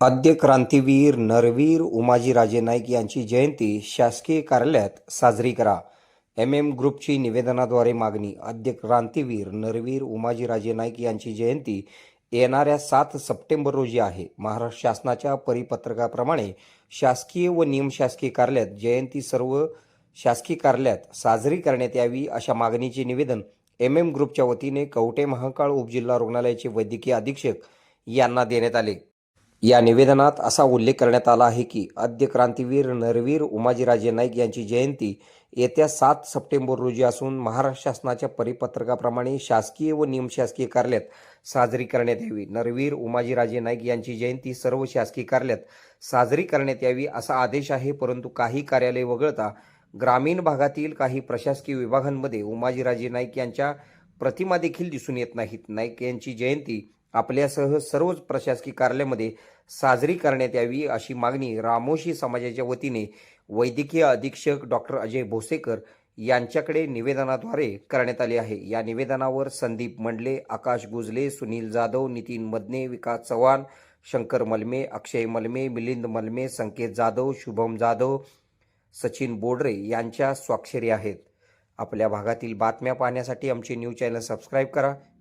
आद्य क्रांतीवीर नरवीर उमाजीराजे नाईक यांची जयंती शासकीय कार्यालयात साजरी करा. एम एम ग्रुपची निवेदनाद्वारे मागणी आद्य क्रांतीवीर नरवीर उमाजीराजे नाईक यांची जयंती येणाऱ्या सात सप्टेंबर रोजी आहे. महाराष्ट्र शासनाच्या परिपत्रकाप्रमाणे शासकीय व निमशासकीय कार्यालयात जयंती सर्व शासकीय कार्यालयात साजरी करण्यात यावी अशा मागणीचे निवेदन एम एम ग्रुपच्या वतीने कवटे महाकाळ उपजिल्हा रुग्णालयाचे वैद्यकीय अधीक्षक यांना देण्यात आले. या निवेदनात असा उल्लेख करण्यात आला आहे की आद्य क्रांतीवीर नरवीर उमाजीराजे नाईक यांची जयंती येत्या सात सप्टेंबर रोजी असून महाराष्ट्र शासनाच्या परिपत्रकाप्रमाणे शासकीय व निमशासकीय कार्यालयात साजरी करण्यात यावी. नरवीर उमाजीराजे नाईक यांची जयंती सर्व शासकीय कार्यालयात साजरी करण्यात यावी असा आदेश आहे परंतु काही कार्यालय वगळता ग्रामीण भागातील काही प्रशासकीय विभागांमध्ये उमाजीराजे नाईक यांच्या प्रतिमा देखील दिसून येत नाहीत. नाईक यांची जयंती आपल्यासह सर्वच प्रशासकीय कार्यालयामध्ये साजरी करण्यात यावी अशी मागणी रामोशी समाजाच्या वतीने वैद्यकीय अधीक्षक डॉक्टर अजय भोसेकर यांच्याकडे निवेदनाद्वारे करण्यात आले आहे. या निवेदनावर संदीप मंडले आकाश गुजले सुनील जाधव नितीन मदने विकास चव्हाण शंकर मलमे अक्षय मलमे मिलिंद मलमे संकेत जाधव शुभम जाधव सचिन बोडरे यांच्या स्वाक्षरी आहेत. आपल्या भागातील बातम्या पाहण्यासाठी आमचे न्यूज चॅनल सबस्क्राईब करा.